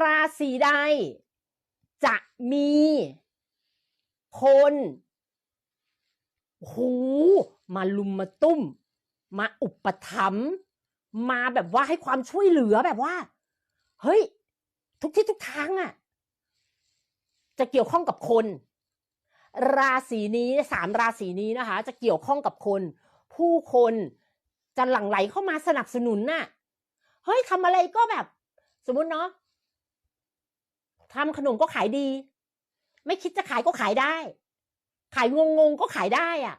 ราศีใด จะมีคนโอ้โหมาลุมมาตุ้ม มาอุปถัมภ์มาแบบว่าให้ความช่วยเหลือแบบว่า เฮ้ย ทุกที่ทุกทางอะจะเกี่ยวข้องกับคน ราศีนี้สามราศีนี้นะคะ จะเกี่ยวข้องกับคน ผู้คนจะหลั่งไหลเข้ามาสนับสนุนน่ะเฮ้ยทำอะไรก็แบบ สมมุติเนาะ ทำขนมก็ขายดี ไม่คิดจะขายก็ขายได้ ขายงงๆก็ขายได้อะ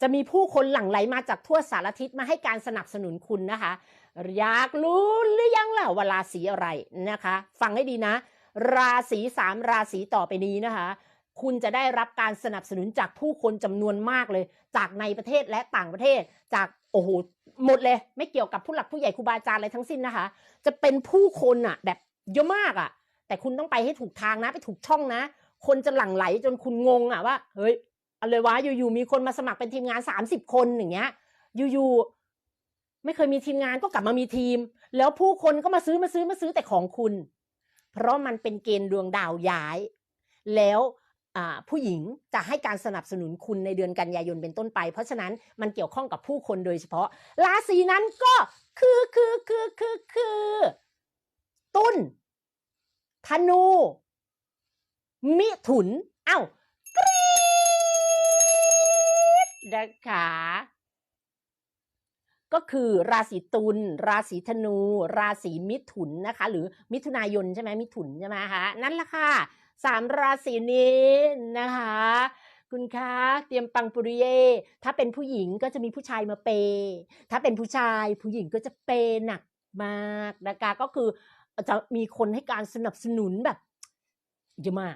จะมีผู้คนหลั่งไหลมาจากทั่วสารทิศมาให้การสนับสนุนคุณนะคะ อยากรู้หรือยังล่ะว่าราศีอะไรนะคะ ฟังให้ดีนะ ราศีสามราศีต่อไปนี้นะคะ คุณจะได้รับการสนับสนุนจากผู้คนจำนวนมากเลย จากในประเทศและต่างประเทศ จากโอ้โหหมดเลย ไม่เกี่ยวกับผู้หลักผู้ใหญ่ครูบาอาจารย์อะไรทั้งสิ้นนะคะ จะเป็นผู้คนอะแบบเยอะมากอะ แต่คุณต้องไปให้ถูกทางนะ ไปถูกช่องนะ คนจะหลั่งไหลจนคุณงงอะว่า เฮ้ยอะไรวะอยู่ๆมีคนมาสมัครเป็นทีมงาน30คนอย่างเงี้ย อยู่ๆไม่เคยมีทีมงานก็กลับมามีทีม แล้วผู้คนก็มาซื้อมาซื้อมาซื้อแต่ของคุณ เพราะมันเป็นเกณฑ์ดวงดาวย้าย แล้วผู้หญิงจะให้การสนับสนุนคุณในเดือนกันยายนเป็นต้นไป เพราะฉะนั้นมันเกี่ยวข้องกับผู้คนโดยเฉพาะ ราศีนั้นก็คือคือคือคือคือ ธนู มิถุน เอ้ากรี๊ดนะคะก็คือราศีตุลราศีธนู ราศีมิถุนนะคะ หรือมิถุนายนใช่ไหมมิถุนใช่ไหมคะนั่นแหละค่ะสามราศีนี้นะคะ คุณคะเตรียมปังปุริเย ถ้าเป็นผู้หญิงก็จะมีผู้ชายมาเปย์ถ้าเป็นผู้ชายผู้หญิงก็จะเปย์หนักมากนะคะก็คือ จะมีคนให้การสนับสนุนแบบเยอะมาก